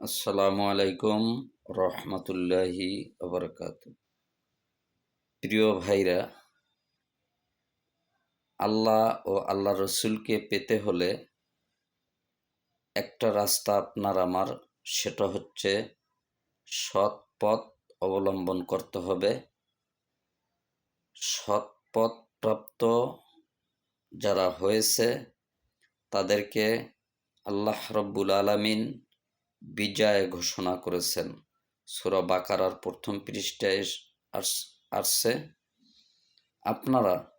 আসসালামু আলাইকুম রহমতুল্লাহি আবরকাত প্রিয় ভাইরা, আল্লাহ ও আল্লাহ রসুলকে পেতে হলে একটা রাস্তা আপনার আমার, সেটা হচ্ছে সৎ পথ অবলম্বন করতে হবে। সৎ পথ প্রাপ্ত যারা হয়েছে, তাদেরকে আল্লাহ রব্বুল আলামিন বিজয় ঘোষণা করেছেন। সুরা বাকারার প্রথম পৃষ্ঠায় আস- আসছে, আপনারা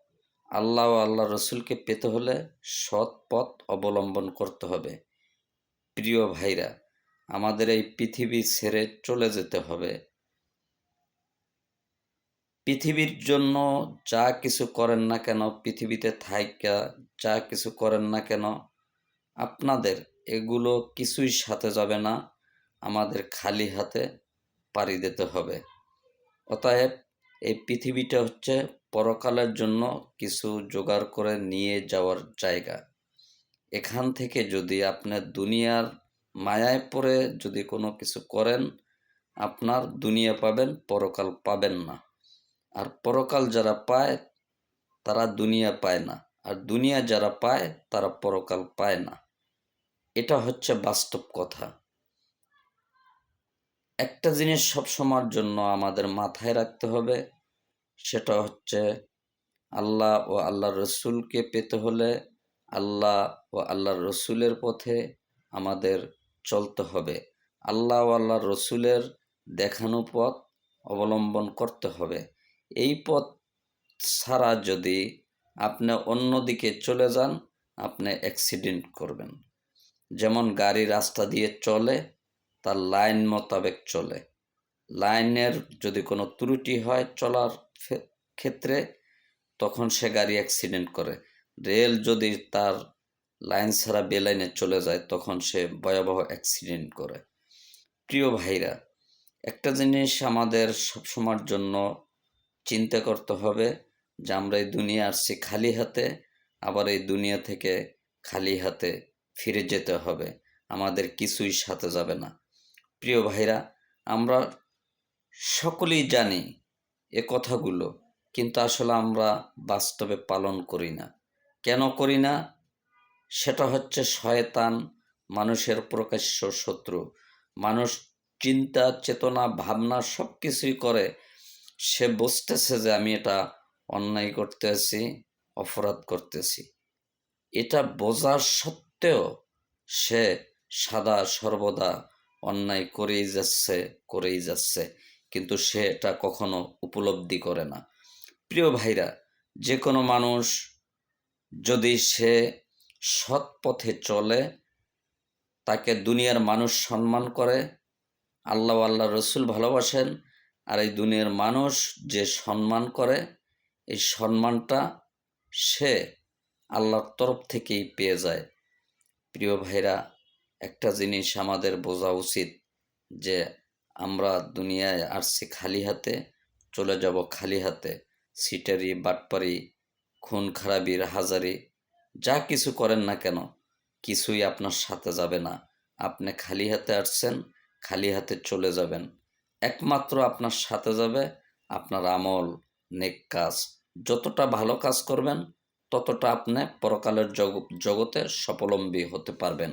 আল্লাহ ও আল্লাহ রসুলকে পেতে হলে সৎ পথ অবলম্বন করতে হবে। প্রিয় ভাইরা, আমাদের এই পৃথিবী ছেড়ে চলে যেতে হবে। পৃথিবীর জন্য যা কিছু করেন না কেন, পৃথিবীতে থাইকা যা কিছু করেন না কেন, আপনাদের এগুলো কিছুই সাথে যাবে না। আমাদের খালি হাতে পাড়ি দিতে হবে। অতএব এই পৃথিবীটা হচ্ছে পরকালের জন্য কিছু জোগাড় করে নিয়ে যাওয়ার জায়গা। এখান থেকে যদি আপনার দুনিয়ার মায়ায় পড়ে যদি কোনো কিছু করেন, আপনার দুনিয়া পাবেন, পরকাল পাবেন না। আর পরকাল যারা পায়, তারা দুনিয়া পায় না। আর দুনিয়া যারা পায়, তারা পরকাল পায় না। এটা হচ্ছে বাস্তব কথা। একটা জিনিস সবসময়ের জন্য আমাদের মাথায় রাখতে হবে, সেটা হচ্ছে আল্লাহ ও আল্লাহ রসুলকে পেতে হলে আল্লাহ ও আল্লাহ রসুলের পথে আমাদের চলতে হবে। আল্লাহ ও আল্লাহ রসুলের দেখানো পথ অবলম্বন করতে হবে। এই পথ ছাড়া যদি আপনি অন্যদিকে চলে যান, আপনি অ্যাক্সিডেন্ট করবেন। যেমন গাড়ি রাস্তা দিয়ে চলে, তার লাইন মোতাবেক চলে। লাইনের যদি কোনো ত্রুটি হয় চলার ক্ষেত্রে, তখন সে গাড়ি অ্যাক্সিডেন্ট করে। রেল যদি তার লাইন ছাড়া বেলাইনে চলে যায়, তখন সে ভয়াবহ অ্যাক্সিডেন্ট করে। প্রিয় ভাইরা, একটা জিনিস আমাদের সবসময়ের জন্য চিন্তা করতে হবে যে আমরা এই দুনিয়া আসছি খালি হাতে, আবার এই দুনিয়া থেকে খালি হাতে ফিরে যেতে হবে। আমাদের কিছুই সাথে যাবে না। প্রিয় ভাইরা, আমরা সকলেই জানি এ কথাগুলো, কিন্তু আসলে আমরা বাস্তবে পালন করি না। কেন করি না? সেটা হচ্ছে শয়তান মানুষের প্রকাশ্য শত্রু। মানুষ চিন্তা, চেতনা, ভাবনা সব কিছুই করে। সে বুঝতেছে যে আমি এটা অন্যায় করতেছি, অপরাধ করতেছি। এটা বোঝার সত্ত্বেও সে সাদা সর্বদা অন্যায় করেই যাচ্ছে করেই যাচ্ছে। কিন্তু সে এটা কখনো উপলব্ধি করে না। প্রিয় ভাইরা যে কোনো মানুষ যদি সে সৎ পথে চলে, তাকে দুনিয়ার মানুষ সম্মান করে, আল্লাহ আল্লাহ রসুল ভালোবাসেন, আর এই দুনিয়ার মানুষ যে সম্মান করে, এই সম্মানটা সে আল্লাহর তরফ থেকেই পেয়ে যায়। প্রিয় ভাইরা, একটা জিনিস আমাদের বোঝা উচিত যে আমরা দুনিয়ায় আসছি খালি হাতে, চলে যাব খালি হাতে। সিটারি বাটপারি, খুন খারাপির হাজারি, যা কিছু করেন না কেন, কিছুই আপনার সাথে যাবে না। আপনি খালি হাতে আসছেন, খালি হাতে চলে যাবেন। একমাত্র আপনার সাথে যাবে আপনার আমল, নেক কাজ। যতটা ভালো কাজ করবেন ততটা আপনি পরকালের জগ, জগতে স্বাবলম্বী হতে পারবেন।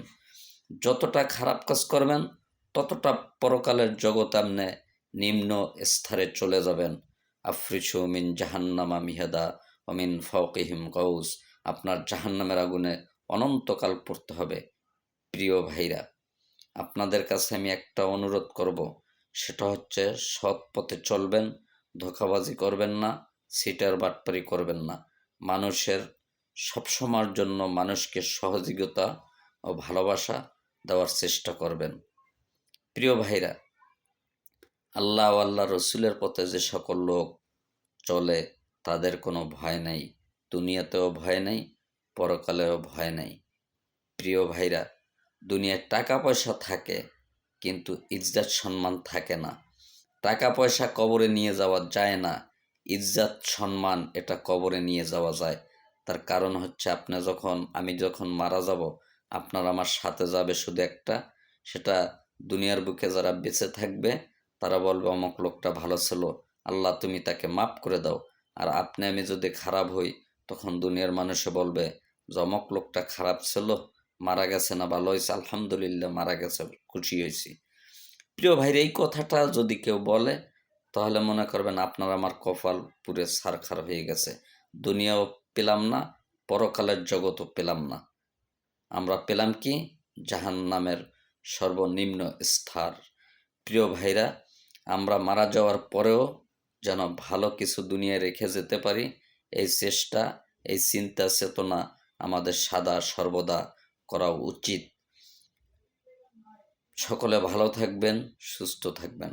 যতটা খারাপ কাজ করবেন, ততটা পরকালের জগতে আপনি নিম্ন স্তরে চলে যাবেন। আফ্রিসু মিন জাহান্নামা মিহাদা অমিন ফকিহিম কৌস আপনার জাহান্নামের আগুনে অনন্তকাল পড়তে হবে। প্রিয় ভাইরা, আপনাদের কাছে আমি একটা অনুরোধ করব। সেটা হচ্ছে, সৎ পথে চলবেন, ধোকাবাজি করবেন না, সিটার বাটপারি করবেন না। মানুষের সবসময়ের জন্য মানুষকে সহযোগিতা ও ভালোবাসা দেওয়ার চেষ্টা করবেন। প্রিয় ভাইরা, আল্লাহ আল্লাহ রসুলের পথে যে সকল লোক চলে, তাদের কোনো ভয় নাই, দুনিয়াতেও ভয় নাই, পরকালেও ভয় নাই। প্রিয় ভাইরা, দুনিয়ায় টাকা পয়সা থাকে, কিন্তু ইজ্জাত সম্মান থাকে না। টাকা পয়সা কবরে নিয়ে যাওয়া যায় না ইজ্জাত, সম্মান এটা কবরে নিয়ে যাওয়া যায়। তার কারণ হচ্ছে আপনি যখন, আমি যখন মারা যাব, আপনার আমার সাথে যাবে শুধু একটা, সেটা দুনিয়ার বুকে যারা বেঁচে থাকবে, তারা বলবে, অমুক লোকটা ভালো ছিল, আল্লাহ তুমি তাকে মাফ করে দাও। আর আপনি, আমি যদি খারাপ হই, তখন দুনিয়ার মানুষে বলবে, যে অমুক লোকটা খারাপ ছিল, মারা গেছে না, ভালো হয়েছে আলহামদুলিল্লাহ মারা গেছে, খুশি হয়েছি প্রিয় ভাইর এই কথাটা যদি কেউ বলে তাহলে মনে করবেন আপনার আমার কপাল পুরে সারখার হয়ে গেছে। দুনিয়াও পেলাম না, পরকালের জগতও পেলাম না। আমরা পেলাম কি? জাহান নামের সর্বনিম্ন স্থার। প্রিয় ভাইরা, আমরা মারা যাওয়ার পরেও যেন ভালো কিছু দুনিয়ায় রেখে যেতে পারি, এই চেষ্টা, এই চিন্তা, চেতনা আমাদের সাদা সর্বদা করা উচিত। সকলে ভালো থাকবেন, সুস্থ থাকবেন।